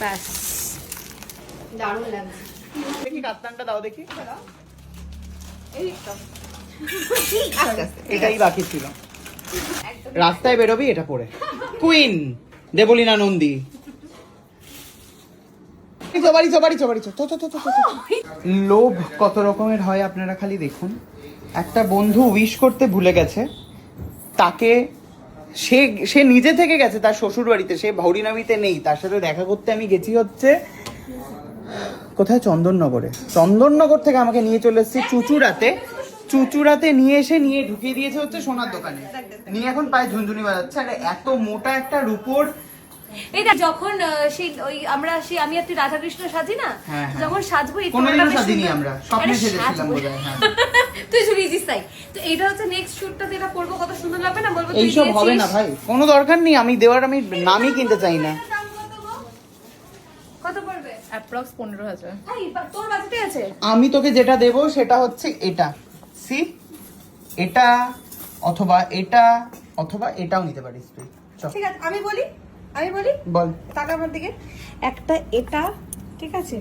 ব্যাস। দারুণ লাগছে। দেখি কাতানটা দাও দেখি। এটাই বাকি ছিল। রাস্তায় বেরোবি এটা পরে কুইন দেবলীনা নন্দী। চবারি চবারি চবারি চ, চ, চ, চ, চ, চ, চ। লোভ কত রকমের হয় আপনারা খালি দেখুন। একটা বন্ধু উইশ করতে ভুলে গেছে। তাকে সে সে নিজে থেকে গেছে তার শ্বশুর বাড়িতে সে ভৌরিনাবিতে নেই। তার সাথে দেখা করতে আমি গেছি হচ্ছে, কোথায়? চন্দননগরে। চন্দননগর থেকে আমাকে নিয়ে চলে এসেছে চুচুড়াতে। চুচুড়াতে নিয়ে এসে নিয়ে ঢুকিয়ে দিয়েছে হচ্ছে সোনার দোকানে। নিয়ে এখন পায়ে ঝুনঝুনি বাজাচ্ছে। আর, এত মোটা একটা রূপোর এটা যখন সেই ওই আমরা সেই আমি আর তুই রাধা কৃষ্ণ সাজি না হ্যাঁ, হ্যাঁ। যখন সাজবো এই বেশ সাজিনি আমরা, স্বপ্নে সেজেছিলাম বোধহয়, হ্যাঁ। তুই তো এটা হচ্ছে নেক্সট শুটটা যেটা করব কত সুন্দর লাগবে না বলব? তুই এইসব হবে না ভাই কোনো দরকার নেই আমি দেওয়ার আমি নামই কিনতে চাই না। কত পড়বে? অ্যাপ্রক্স পনেরো হাজার। এই, তোর বাজেটে আছে? আমি তোকে যেটা দেবো সেটা হচ্ছে এটা। সি এটা অথবা এটা অথবা এটাও নিতে পারিস তুই। ঠিক আছে আমি বলি আমি বলি? বল। টাকা আমার দিকে। একটা এটা ঠিক আছে?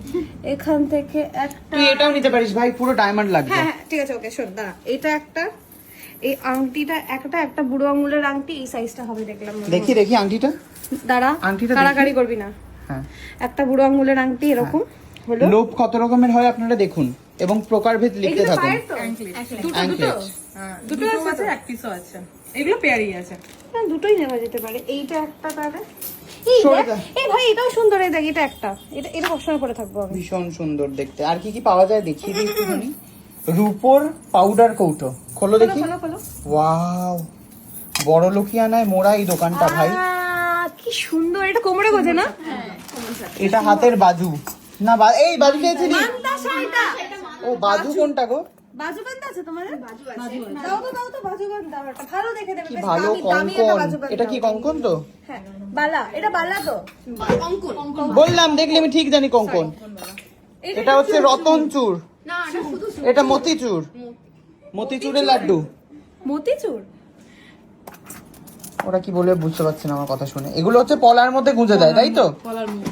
এখান থেকে একটা তুই এটাও নিতে পারিস ভাই পুরো ডায়মন্ড লাগবে। হ্যাঁ হ্যাঁ ঠিক আছে ওকে শোন দাঁড়া। এটা একটা এই আংটিটা একটা একটা বুড়ো আঙুলের আংটি এই সাইজটা হবে দেখলাম দেখি দেখি আংটিটা। দাঁড়া আংটিটা কাড়াকাড়ি করবি না। হ্যাঁ। একটা বুড়ো আঙুলের আংটি এরকম হলো। লোভ কত রকমের হয় আপনারা দেখুন এবং প্রকারভেদ লিখতে থাকুন। দুটো দুটো? দুটো আছে এক পিসও আছে। এগুলো পেয়ারই আছে। হ্যাঁ, দুটোই নেওয়া যেতে পারে। এইটা একটা তাহলে। এই ভাই এটাও সুন্দর এই দেখ এটা একটা। এটা এটা সবসময় পরে থাকব আমি। ভীষণ সুন্দর দেখতে। আর কি কি পাওয়া যায় দেখিয়ে দিই একটুখানি? রূপোর পাউডার কৌটো। খোলো দেখি। খোলো খোলো। ওয়াও। বড় লোকিয়ানায় মোড়া এই দোকানটা ভাই। কি সুন্দর। এটা কোমরে গোজে না? এটা হাতের বাজু। না বা- এই বাজু ও বাজু কোনটা গো? বাজু বান্ধা আছে তোমাদের দাও তো দাও তো বাজু বান্ধা একটা। ভালো দেখে দেবে। ভালো দামি- দামি একটা কঙ্কন। এটা কি কঙ্কন তো? হ্যাঁ বালা। এটা বালা তো। অঙ্কুর বললাম দেখলে আমি ঠিক জানি কঙ্কন। এটা হচ্ছে রতন চূড় শুধু এটা মতিচুর মতিচুরের লাড্ডু। মতিচুর ওরা কি বলে বুঝতে পারছি না আমার কথা শুনে। এগুলো হচ্ছে পলার মধ্যে গুঁজে দেয় তাই তো?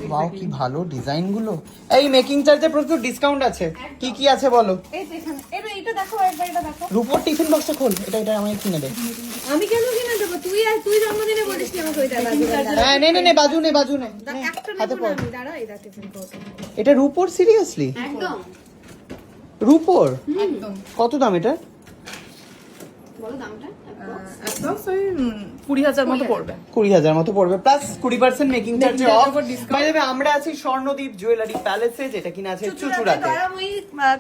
ওয়াও কি ভালো ডিজাইনগুলো এই মেকিং চার্জে প্রচুর ডিসকাউন্ট আছে। কি কি আছে বলো? এটা এটা এটা রূপোর টিফিন বক্সটা খোল। এটা এটা আমাকে কিনে দে। আমি কেন কিনে দেবো? তুই আর তুই জন্মদিনে বলিস কি আমাকে ওইটা হ্যাঁ নে নে নে বাজু নে বাজু নে হাতে আমি দাঁড়া দেখ টিফিন এটা রূপোর সিরিয়াসলি একদম। রূপোর? একদম কত দাম এটা? বলো দামটা। অ্যাপ্রক্স ওই কুড়ি হাজার মতো পড়বে। কুড়ি হাজার মতো পড়বে প্লাস কুড়ি পার্সেন্ট মেকিং চার্জে অফ বাই দ্য আমরা আছি স্বর্ণদ্বীপ জুয়েলারি প্যালেসে যেটা কিনা আছে চুচুড়াতে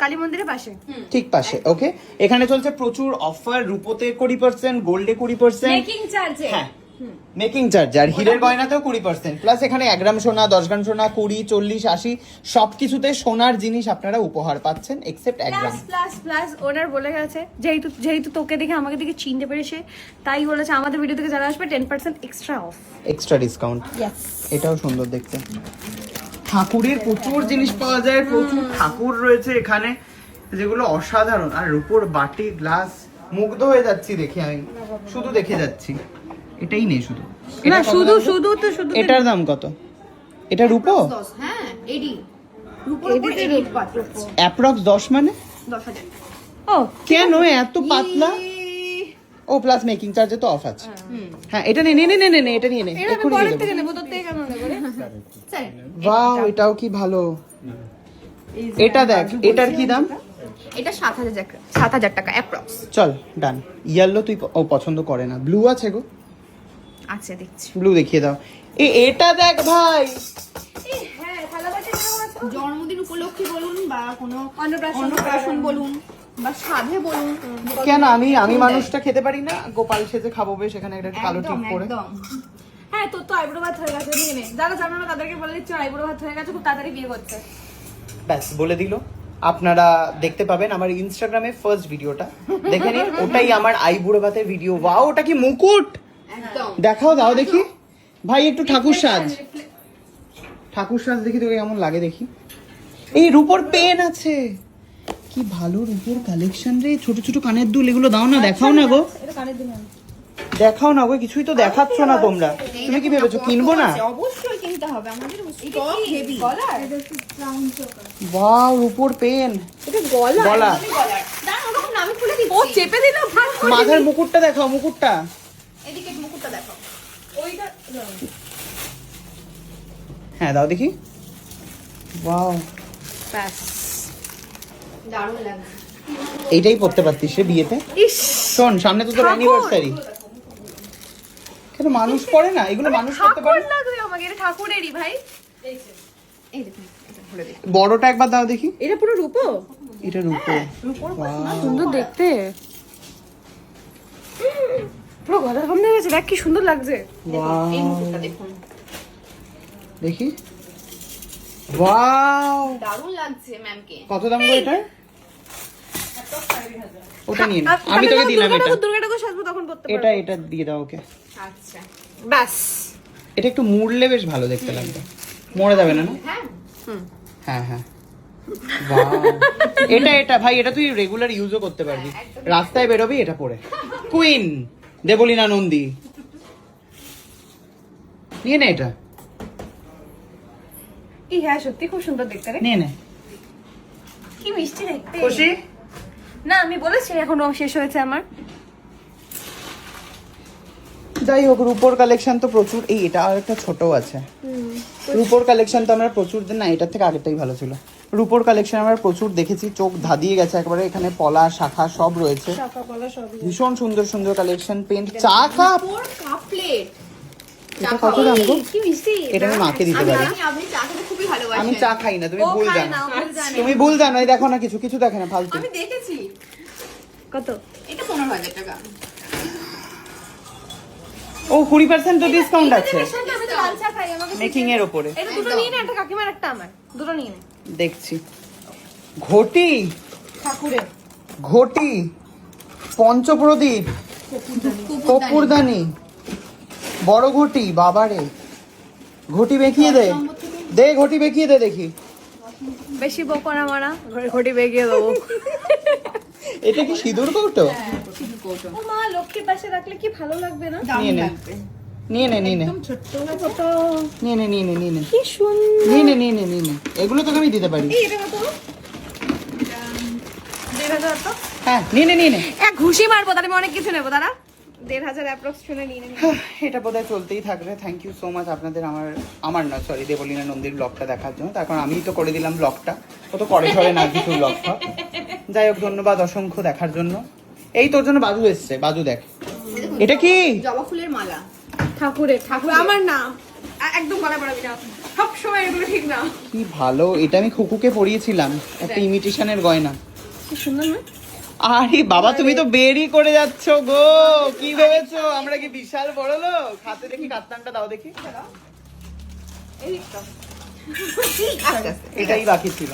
কালী মন্দিরের পাশে। ঠিক পাশে ওকে এখানে চলছে প্রচুর অফার রূপোতে কুড়ি পার্সেন্ট গোল্ডে কুড়ি পার্সেন্ট মেকিং চার্জে হ্যাঁ। মেকিং চার্জ আর হীরের গয়নাতেও কুড়ি পার্সেন্ট প্লাস এখানে এক গ্রাম সোনা দশ গ্রাম সোনা কুড়ি চল্লিশ আশি সবকিছুতে সোনার জিনিস আপনারা উপহার পাচ্ছেন এক্সেপ্ট এক গ্রাম। প্লাস প্লাস প্লাস ওনার বলে গেছে যেহেতু যেহেতু তোকে দেখে আমাকে দেখে চিনতে পেরেছে তাই বলেছে আমাদের ভিডিও থেকে যারা আসবে ten percent extra off extra discount এটাও সুন্দর দেখতে। ঠাকুরের প্রচুর জিনিস পাওয়া যায় প্রচুর ঠাকুর রয়েছে এখানে যেগুলো অসাধারণ। আর রূপোর বাটি গ্লাস মুগ্ধ হয়ে যাচ্ছি দেখে আমি। শুধু দেখে যাচ্ছি। এটাই নেই শুধু। না শুধু শুধু তো শুধু এটার দাম কত? এটা রূপো? হ্যাঁ এডি রূপ। অ্যাপ্রক্স দশ মানে? দশ হাজার। ও। কেন এত পাতলা? ও প্লাস মেকিং চার্জে তো অফ আছে। হ্যাঁ এটা নে নে নে নে নে এটা নিয়ে নে। এটা পরের থেকে নেব তোর থেকে কেন নেব রে? স্যার বাহ এটাও কি ভালো? এটা দেখ এটার কি দাম? এটা? সাত হাজার টাকা সাত হাজার টাকা অ্যাপ্রক্স চল ডান ইয়েলো তুই ও পছন্দ করে না। ব্লু আছে গো। আচ্ছা দেখছি। ব্লু দেখিয়ে দাও। এ এটা দেখ ভাই। হ্যাঁ? জন্মদিন উপলক্ষে বলুন বা কোনো অন্নপ্রাশন অন্নপ্রাশন বলুন। বা সাধে বলুন। কেন? আমি আমি মানুষটা খেতে পারি না। গোপাল সেজে খাব বেশ এখানে একটা কালো একদম টিপ পরে। হ্যাঁ তোর তো আইব্রো ভাত হয়ে গেছে নিয়ে নে যারা জানো না তাদেরকে বলে দিচ্ছি আইব্রো ভাত হয়ে গেছে খুব তাড়াতাড়ি বিয়ে ব্যাস বলে দিল। আপনারা দেখতে পাবেন আমার ইনস্টাগ্রামে ফার্স্ট ভিডিওটা দেখে নিন ওটাই আমার আই বুড়ো ভাতের ভিডিও ওয়াও ওটা কি মুকুট? একদম। দেখাও দাও দেখি। ভাই একটু ঠাকুর সাজ। ঠাকুর সাজ দেখি তোকে কেমন লাগে দেখি। এই রূপোর পেন আছে। কি ভালো রূপোর কালেকশন রে। ছোট ছোট কানের দুল এগুলো দাও না দেখাও না গো। দিন দেখাও না গো কিছুই তো দেখাচ্ছ না তোমরা। তুমি কি ভেবেছো কিনবো না? অবশ্যই কিন্তু নিতে হবে আমাদের স্টক হেভি ওয়াও রূপোর পেন। এটা গলা। গলা। ওরকম না, আমি খুলে দিচ্ছি। ও চেপে দিল ভাগ মাথার মুকুটটা দেখাও মুকুটটা। এদিকে হ্যাঁ দাও দেখি। ওয়াও ব্যাস। দারুণ লাগছে। এইটাই পড়তে পারতিস রে বিয়েতে? ইস। শোন সামনে তো তোর। অ্যানিভার্সারি কেন মানুষ পড়ে না? এগুলো মানুষ করতে পারে? ঠাকুর লাগবে আমাকে এটা ঠাকুরেরই ভাই। এই দেখুন বড়টা একবার দাও দেখি। এটা পুরো রূপো? এটা রূপো। Wow. সুন্দর দেখতে। পুরো গলা বন্ধ হয়ে গেছে দেখ কি সুন্দর লাগছে। দেখুন। দেখি। ওয়াও দারুণ লাগছে ম্যামকে কত দাম গো এটা? ওটা নিয়ে আমি তোকে দিলাম এটা। দুর্গা সাজবো তখন পড়তে এটা এটা দিয়ে দাও ওকে। আচ্ছা। ব্যাস। এটা একটু মুড়লে বেশ ভালো দেখতে লাগবে। মরে যাবে না না? হ্যাঁ। হ্যাঁ হ্যাঁ। এটা এটা। ভাই এটা তুই রেগুলার ইউজও করতে পারবি। রাস্তায় বেরোবি এটা পরে। কুইন দেবলীনা নন্দী। নিয়ে নে এটা। এই হ্যাঁ সত্যি খুব সুন্দর দেখতে রে। নিয়ে নে। কি মিষ্টি দেখতে। খুশি? না আমি বলেছি এখনও শেষ হয়েছে আমার। যাই হোক রূপোর কালেকশন তো প্রচুর। এই এটা আর একটা ছোট আছে রূপোর কালেকশন তো আমরা প্রচুর না এটার থেকে আগেরটাই ভালো ছিল। রূপোর কালেকশন আমরা প্রচুর দেখেছি চোখ ধাঁধিয়ে গেছে একবারে এখানে পলা শাখা সব রয়েছে। ভীষণ সুন্দর সুন্দর কালেকশন পেন্ট চা কাপ ওর কাপ প্লেট এটা কত দাম গো? এটা? আমি মাকে দিতে পারি। আমি চা খাই না তুমি ভুল জানো। তুমি ভুল জানো এই দেখো না কিছু কিছু দেখে না ফালতু। আমি দেখেছি। কত? এটা পনেরো হাজার টাকা। ও কুড়ি পার্সেন্ট তো ডিসকাউন্ট আছে। মেকিং এর এটা দুটো নিয়ে নে একটা কাকিমার একটা আমার। দুটো নিয়ে নে। দেখছি। ঘটি। ঠাকুরের ঘটি। পঞ্চপ্রদীপ। কপুরদানি বড় ঘটি বাবারে। ঘটি বেঁকিয়ে দে। দে ঘটি বেঁকিয়ে দে দেখি। বেশি বকো না মারা। ঘটি বেঁকিয়ে দেবো। এটা কি সিঁদুর কৌটো? ও মা লক্ষ্মীর পাশে রাখলে কি ভালো লাগবে না? নিয়ে নে। নিয়ে নে নিয়ে নে। কত নিয়ে নে নিয়ে নে নিয়ে নে। কি সুন্দর। নিয়ে নে নিয়ে নে নিয়ে নে। এগুলো তোকে আমি দিতে পারি। এই এটা কত? দেড় হাজার তো। হ্যাঁ নিয়ে নে নিয়ে নে। এক ঘুষি মারবো তাহলে আমি অনেক কিছু নেব দাদা দেড় হাজার নিয়ে নেব এটা বোধহয় চলতেই থাকবে। থ্যাংক ইউ সো মাচ আপনাদের আমার আমার না সরি দেবলীনা নন্দীর ব্লগটা দেখার জন্য। তার কারণ আমিই তো করে দিলাম ব্লগটা ও তো করে সরে না কিছু ব্লগটা যাই হোক ধন্যবাদ অসংখ্য দেখার জন্য। এই তোর জন্য বাজু এসছে বাজু দেখ এটা কি? জবা ফুলের মালা। ঠাকুরের ঠাকুর আমার নাম। একদম গলা পড়াবি না। সব সময় এগুলো ঠিক না। কি ভালো এটা আমি খুকুকে পরিয়েছিলাম একটা ইমিটেশনের গয়না। কি সুন্দর না? আরে বাবা তুমি তো বেরি করে যাচ্ছ গো। কি ভেবেছো? আমরা কি বিশাল বড় লোক? হাতে দেখি কাত্তানটা দাও দেখি। এটাই বাকি ছিল।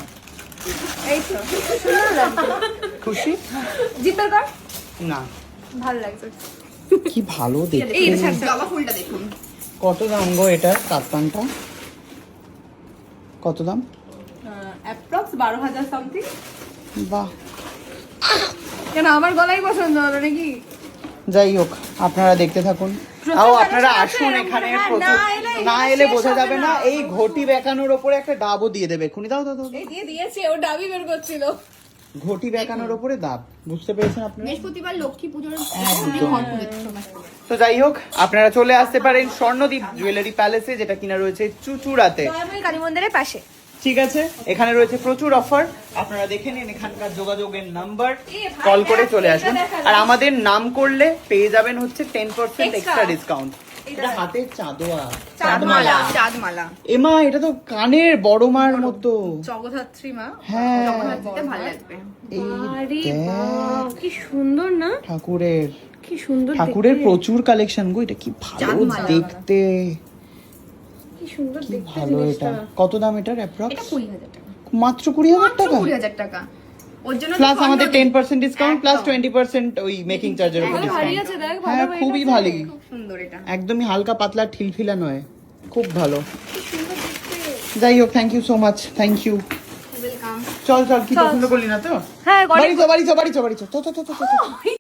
খুশি? কর। না। ভালো লাগছে। কি ভালো দেখতে কত দাম গো এটা কাপ্তানটা কত দাম? অ্যাপ্রক্স বারো হাজার সামথিং বাহ। কেন আমার গলাই পছন্দ হলো নাকি? যাই হোক আপনারা দেখতে থাকুন। তাও আপনারা আসুন এখানে হ্যাঁ, না এলে বোঝা যাবে না। এই ঘটি বেকানোর ওপরে একটা ডাবও দিয়ে দেবে। খুনি দাও দাও। এই দিয়ে দিয়েছে ও ডাবি বের করছিল। ঘটি বেকানোর ওপরে দাব। বুঝতে পেরেছেন আপনারা? বৃহস্পতিবার লক্ষ্মী পুজোর তো যাই হোক আপনারা চলে আসতে পারেন স্বর্ণদ্বীপ জুয়েলারি প্যালেসে যেটা কিনা রয়েছে চুচুড়াতে। কালী মন্দিরের পাশে। ঠিক আছে এখানে রয়েছে প্রচুর অফার আপনারা দেখে নিন এখানকার যোগাযোগের নাম্বার কল করে চলে আসুন আর আমাদের নাম করলে পেয়ে যাবেন হচ্ছে টেন পার্সেন্ট এক্সট্রা ডিসকাউন্ট এটা এটা হাতের চাঁদোয়া। চাঁদমালা। চাঁদমালা। এমা এটা তো কানের বড় মার মতো। জগদ্ধাত্রী মা। হ্যাঁ। ভালো লাগবে। আরে বাহ, কি সুন্দর না? ঠাকুরের। কি সুন্দর ঠাকুরের প্রচুর কালেকশন গো এটা কি ভালো দেখতে। কি সুন্দর দেখতে ভালো এটা। জিনিসটা কত দাম এটার এটা অ্যাপ্রক্স কুড়ি হাজার টাকা। মাত্র কুড়ি হাজার মাত্র টাকা? কুড়ি হাজার টাকা। প্লাস আমাদের ten. Percent discount plus. Twenty percent ওই মেকিং চার্জের উপর ডিসকাউন্ট হ্যাঁ খুবই ভালো। সুন্দর এটা। একদমই হালকা পাতলা ঠিলফিলা নয় খুব ভালো। যাই হোক thank you so much thank you চল চল কি। পছন্দ করলি না তো? হ্যাঁ বাড়ি চো বাড়ি চো বাড়ি চো বাড়ি চো চো চো চো, চো